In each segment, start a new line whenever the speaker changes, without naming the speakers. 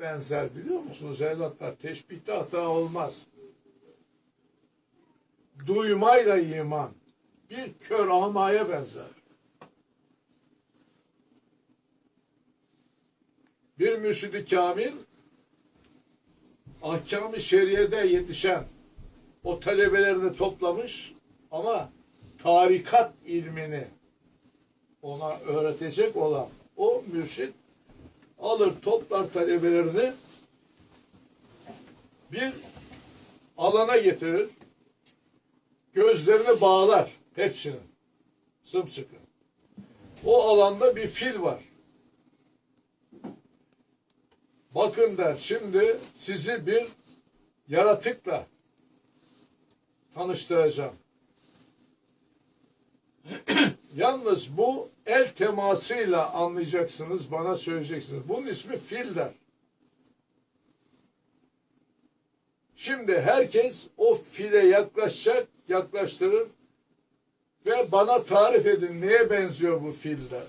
benzer biliyor musunuz evlatlar? Teşbihte hata olmaz. Duymayla iman bir kör amaya benzer. Bir mürşidi kamil ahkam-ı şeriyede yetişen o talebelerini toplamış ama tarikat ilmini ona öğretecek olan o mürşit alır toplar talebelerini bir alana getirir. Gözlerini bağlar hepsinin. Sımsıkı. O alanda bir fil var. Bakın der şimdi sizi bir yaratıkla tanıştıracağım. Yalnız bu el temasıyla anlayacaksınız, bana söyleyeceksiniz. Bunun ismi filler. Şimdi herkes o file yaklaşacak, yaklaştırır ve bana tarif edin neye benziyor bu filler.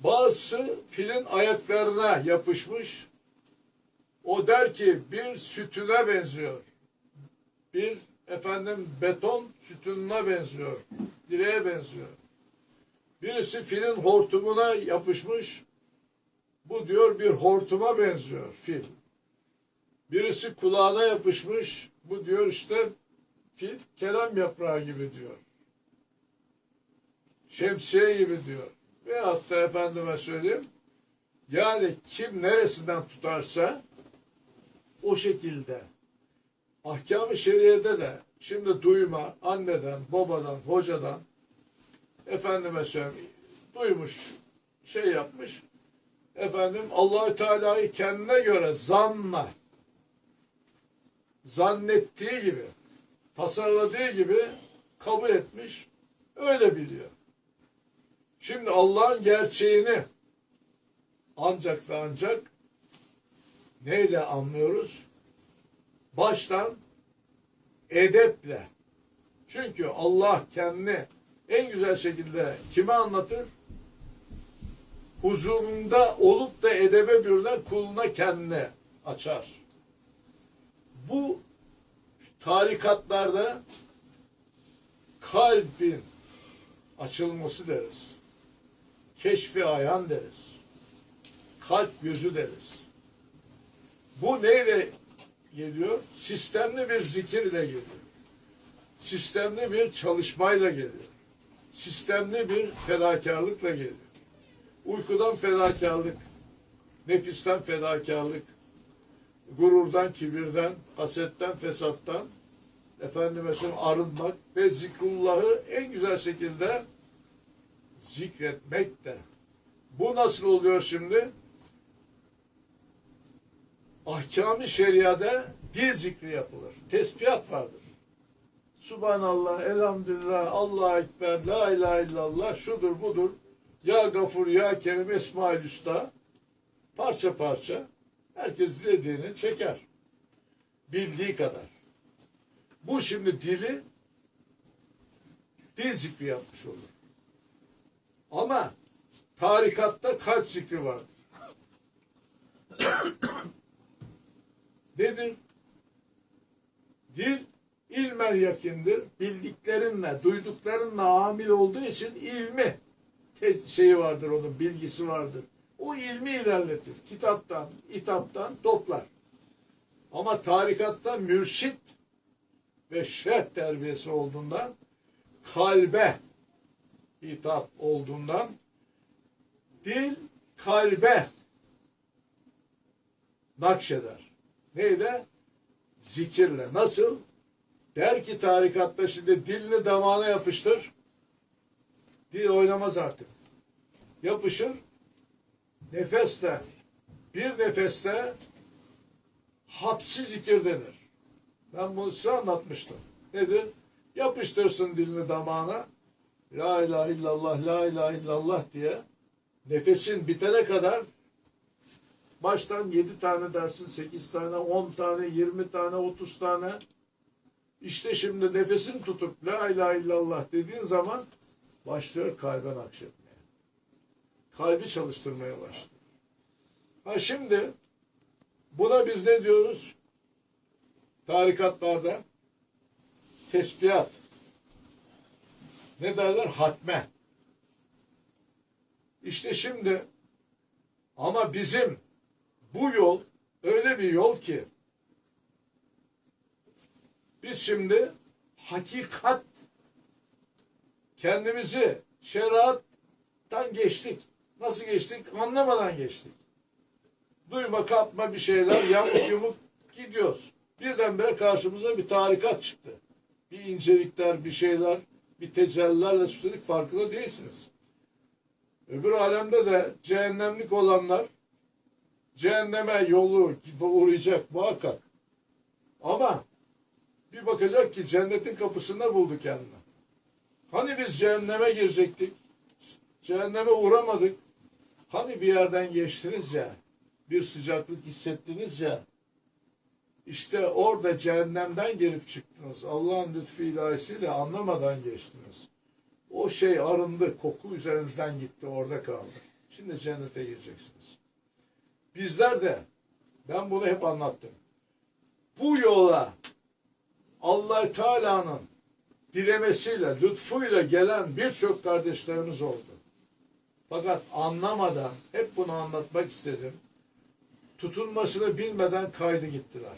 Bazısı filin ayaklarına yapışmış. O der ki bir sütüne benziyor. Bir efendim beton sütununa benziyor. Direğe benziyor. Birisi filin hortumuna yapışmış. Bu diyor bir hortuma benziyor fil. Birisi kulağına yapışmış. Bu diyor işte fil kelam yaprağı gibi diyor. Şemsiye gibi diyor. Veyahut da efendime söyleyeyim. Yani kim neresinden tutarsa o şekilde. Ahkam-ı şeriyede de şimdi duyma anneden, babadan, hocadan efendime söyleyeyim duymuş, şey yapmış. Efendim Allahü Teala'yı kendine göre zanla zannettiği gibi tasarladığı gibi kabul etmiş. Öyle biliyor. Şimdi Allah'ın gerçeğini ancak ve ancak neyle anlıyoruz? Baştan edeple. Çünkü Allah kendini en güzel şekilde kime anlatır? Huzurunda olup da edebe bürünen kuluna kendine açar. Bu tarikatlarda kalbin açılması deriz. Keşfi ayan deriz. Kalp gözü deriz. Bu neyle geliyor? Sistemli bir zikirle geliyor. Sistemli bir çalışmayla geliyor. Sistemli bir fedakarlıkla geliyor. Uykudan fedakarlık, nefisten fedakarlık, gururdan, kibirden, hasetten, fesattan, efendime söyleyeyim arınmak ve zikrullahı en güzel şekilde zikretmek de. Bu nasıl oluyor şimdi? Ahkam-ı şeriade dil zikri yapılır. Tesbihat vardır. Subhanallah, elhamdülillah, Allah ekber, la ilahe illallah, şudur budur. Ya gafur, ya kerim, esma-ül hüsna. Parça parça. Herkes dilediğini çeker. Bildiği kadar. Bu şimdi dili dil zikri yapmış olur. Ama tarikatta kalp zikri vardır. Nedir? İlmen yakindir. Bildiklerinle, duyduklarınla amil olduğu için ilmi şeyi vardır onun, bilgisi vardır. O ilmi ilerletir. Kitaptan, itaptan toplar. Ama tarikatta mürşit ve şeyh terbiyesi olduğundan kalbe hitap olduğundan dil kalbe nakşeder. Neyle? Zikirle. Nasıl? Der ki tarikatta şimdi dilini damağına yapıştır. Dil oynamaz artık. Yapışır. Nefesle. Bir nefeste hapsi zikir denir. Ben bunu size anlatmıştım. Nedir? Yapıştırsın dilini damağına. La ilahe illallah, la ilahe illallah diye nefesin bitene kadar baştan yedi tane dersin, sekiz tane, on tane, yirmi tane, otuz tane. İşte şimdi nefesini tutup la ilahe illallah dediğin zaman başlıyor kalbe nakşetmeye. Kalbi çalıştırmaya başlıyor. Ha şimdi Buna biz ne diyoruz? Tarikatlarda tesbihat. Ne derler? Hatme. İşte şimdi ama bizim bu yol öyle bir yol ki biz şimdi hakikat kendimizi şeriattan geçtik. Nasıl geçtik? Anlamadan geçtik. Duyma kapma bir şeyler yamuk yumuk gidiyoruz. Birdenbire karşımıza bir tarikat çıktı. Bir incelikler, bir şeyler, bir tecellilerle üstelik farkında değilsiniz. Öbür alemde de cehennemlik olanlar cehenneme yolu uğrayacak muhakkak. Ama bir bakacak ki cennetin kapısında buldu kendini. Hani biz cehenneme girecektik? Cehenneme uğramadık. Hani bir yerden geçtiniz ya, bir sıcaklık hissettiniz ya, işte orada cehennemden gelip çıktınız. Allah'ın lütfu ilahisiyle anlamadan geçtiniz. O şey arındı, koku üzerinizden gitti, orada kaldı. Şimdi cennete gireceksiniz. Bizler de, ben bunu hep anlattım. Bu yola allah Teala'nın dilemesiyle, lütfuyla gelen birçok kardeşlerimiz oldu. Fakat anlamadan, hep bunu anlatmak istedim. Tutulmasını bilmeden kaydı gittiler.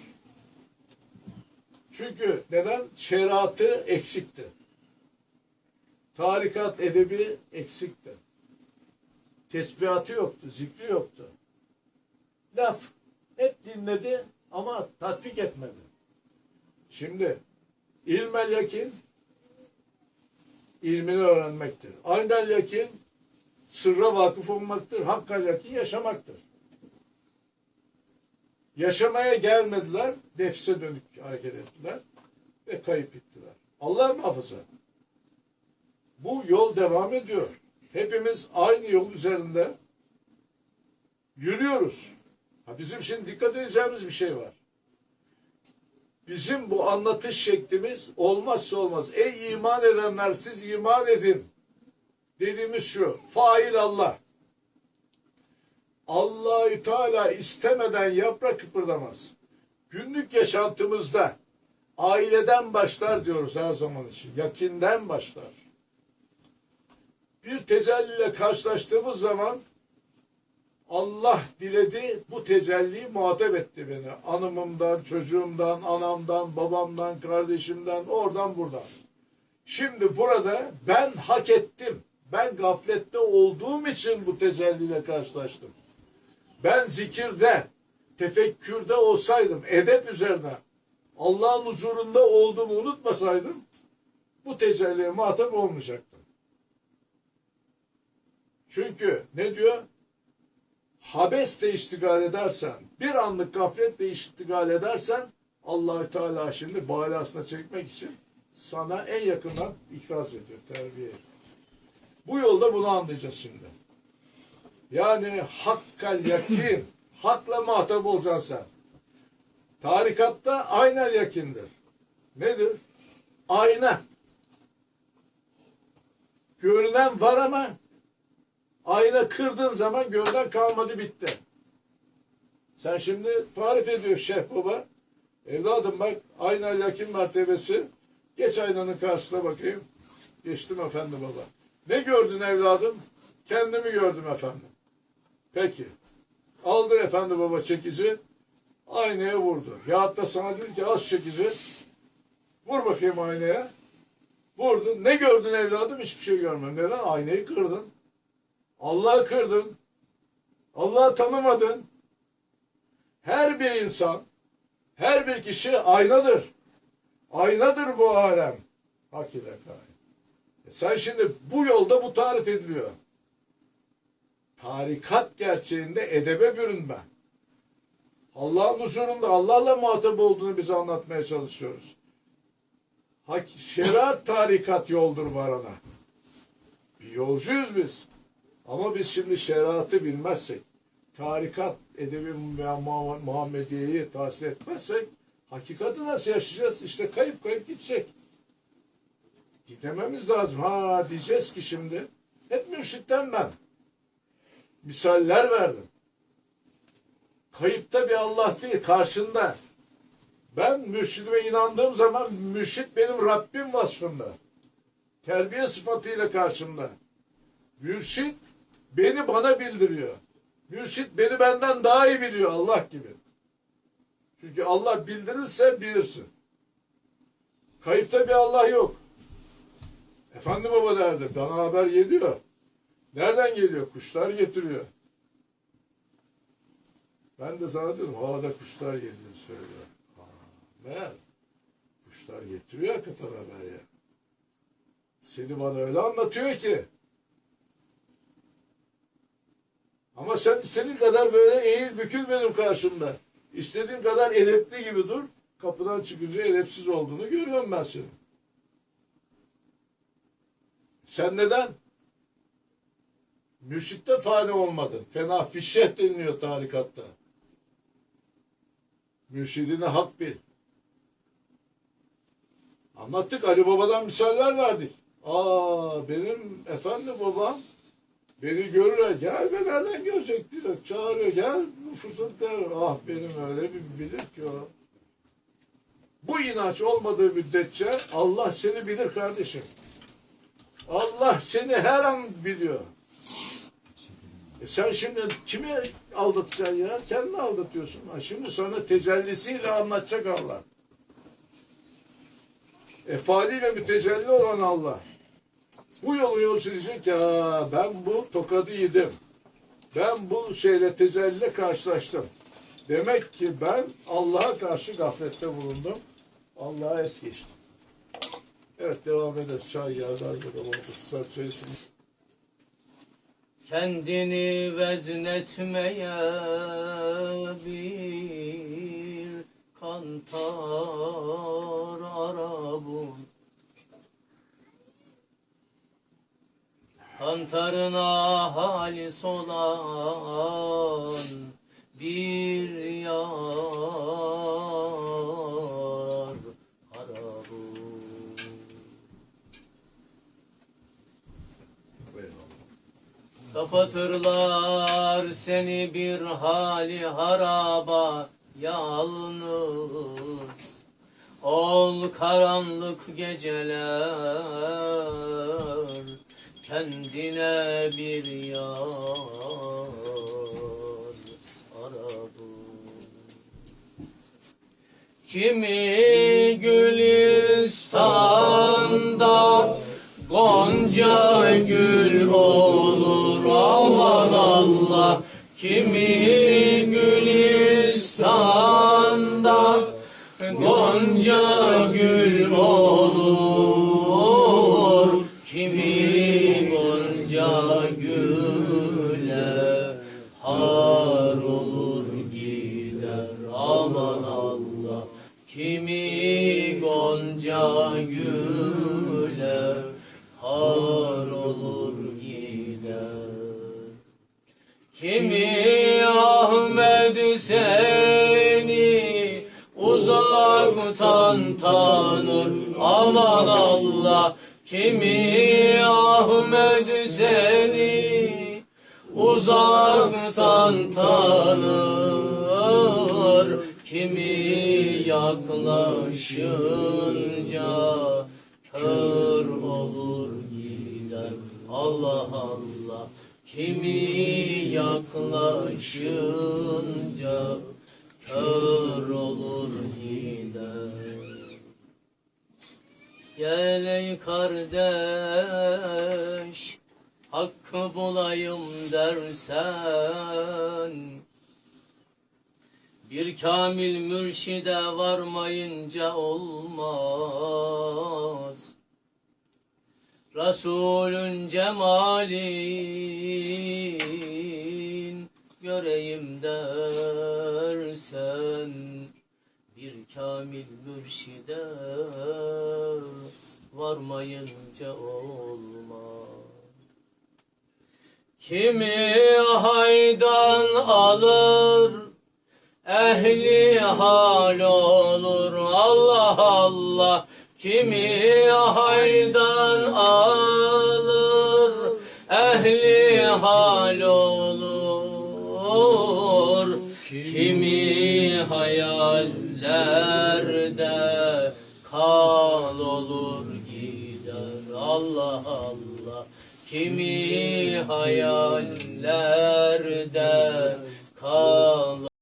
Çünkü neden? Şeriatı eksikti. Tarikat edebi eksikti. Tesbihatı yoktu, zikri yoktu. Laf hep dinledi ama tatbik etmedi. Şimdi ilmel yakin ilmini öğrenmektir. Aynel yakin sırra vakıf olmaktır. Hakkal yakin yaşamaktır. Yaşamaya gelmediler, nefse dönük hareket ettiler ve kayıp gittiler. Allah muhafaza. Bu yol devam ediyor. Hepimiz aynı yol üzerinde yürüyoruz. Ha bizim şimdi dikkat edeceğimiz bir şey var. Bizim bu anlatış şeklimiz olmazsa olmaz. Ey iman edenler siz iman edin. Dediğimiz şu. Fail Allah. Allahü Teala istemeden yaprak kıpırdamaz. Günlük yaşantımızda aileden başlar diyoruz her zaman için. Yakinden başlar. Bir tecelliyle karşılaştığımız zaman Allah diledi bu tecelliyi muhatap etti beni. Anımımdan, çocuğumdan, anamdan, babamdan, kardeşimden, oradan buradan. Şimdi burada ben hak ettim. Ben gaflette olduğum için bu tecelliyle karşılaştım. Ben zikirde, tefekkürde olsaydım, edep üzerine, Allah'ın huzurunda olduğumu unutmasaydım, bu tecelliye muhatap olmayacaktım. Çünkü ne diyor? Habesle iştigal edersen, bir anlık gafletle iştigal edersen, Allahü Teala şimdi balasına çekmek için sana en yakından ikraz ediyor, terbiye. Bu yolda bunu anlayacağız şimdi. Yani hakkal yakin, hakla muhatap olacaksın sen. Tarikatta aynel yakindir. Nedir? Ayna. Görünen var ama ayna kırdığın zaman görünen kalmadı bitti. Sen şimdi tarif ediyor Şeyh Baba. Evladım bak aynel yakin mertebesi. Geç aynanın karşısına bakayım. Geçtim efendi baba. Ne gördün evladım? Kendimi gördüm efendim. Peki. Aldır efendi baba çekici. Aynaya vurdu. Ya da sana diyor ki az çekici. Vur bakayım aynaya. Vurdun. Ne gördün evladım? Hiçbir şey görmedim. Neden? Aynayı kırdın. Allah'ı kırdın. Allah'ı tanımadın. Her bir insan, her bir kişi aynadır. Aynadır bu alem. Hakikaten. E sen şimdi bu yolda bu tarif ediliyor. Tarikat gerçeğinde edebe bürünme. Allah'ın huzurunda Allah'la muhatap olduğunu bize anlatmaya çalışıyoruz. Hak, şeriat tarikat yoldur varana. Bir yolcuyuz biz. Ama biz şimdi şeriatı bilmezsek, tarikat edebi Muhammediye'yi tahsil etmezsek, hakikati nasıl yaşayacağız? İşte kayıp kayıp gidecek. Gidememiz lazım. Ha diyeceğiz ki şimdi, hep mürşitten ben. Misaller verdim. Kayıpta bir Allah değil, karşında. Ben mürşidime inandığım zaman mürşit benim Rabbim vasfında. Terbiye sıfatıyla karşımda. Mürşit beni bana bildiriyor. Mürşit beni benden daha iyi biliyor Allah gibi. Çünkü Allah bildirirse bilirsin. Kayıpta bir Allah yok. Efendi baba derdi. Bana haber geliyor. Nereden geliyor? Kuşlar getiriyor. Ben de sana dedim havada kuşlar geliyor söylüyor. Ha, kuşlar getiriyor hakikaten haber ya. Seni bana öyle anlatıyor ki. Ama sen istediğin kadar böyle eğil bükül benim karşımda. İstediğin kadar edepli gibi dur. Kapıdan çıkınca edepsiz olduğunu görüyorum ben senin. Sen neden? Mürşitte fani olmadın. Fena fişeh deniliyor tarikatta. Mürşidine hak bil. Anlattık Ali Baba'dan misaller verdik. Aa benim efendi babam beni görür gel be nereden görecek diyor. Çağırıyor gel fırsat der. Ah benim öyle bir bilir ki o. Bu inanç olmadığı müddetçe Allah seni bilir kardeşim. Allah seni her an biliyor. E sen şimdi kimi aldatacaksın ya? Kendini aldatıyorsun. Ha şimdi sana tecellisiyle anlatacak Allah. Efaliyle mütecelli olan Allah. Bu yolu yol sürecek ya ben bu tokadı yedim. Ben bu şeyle tecelliyle karşılaştım. Demek ki ben Allah'a karşı gaflette bulundum. Allah'a es geçtim. Evet devam ederiz. Çay yağlar burada. Sıcak çay.
Kendini vezmetmeye bir kantar arabun Kantarına halis olan bir yar. Arabun Kapatırlar seni bir hali haraba yalnız. Ol karanlık geceler Kendine bir yar arabın Kimi Gülistan'da Gonca gül olur aman Allah. Kimi Gülistan'da Gonca har olur gider. Kimi Ahmet seni uzaktan tanır? Aman Allah Kimi Ahmet seni uzaktan tanır? Kimi yaklaşınca kör olur gider Allah Allah Kimi yaklaşınca kör olur gider. Gel ey kardeş Hakkı bulayım dersen Bir kamil mürşide varmayınca olmaz Resulün cemalin göreyim dersen bir kamil mürşide varmayınca olmaz. Kimi haydan alır, ehli hal olur Allah Allah. Kimi haydan alır, ehli hal olur. Kimi hayallerde kal olur gider Allah Allah kimi hayallerde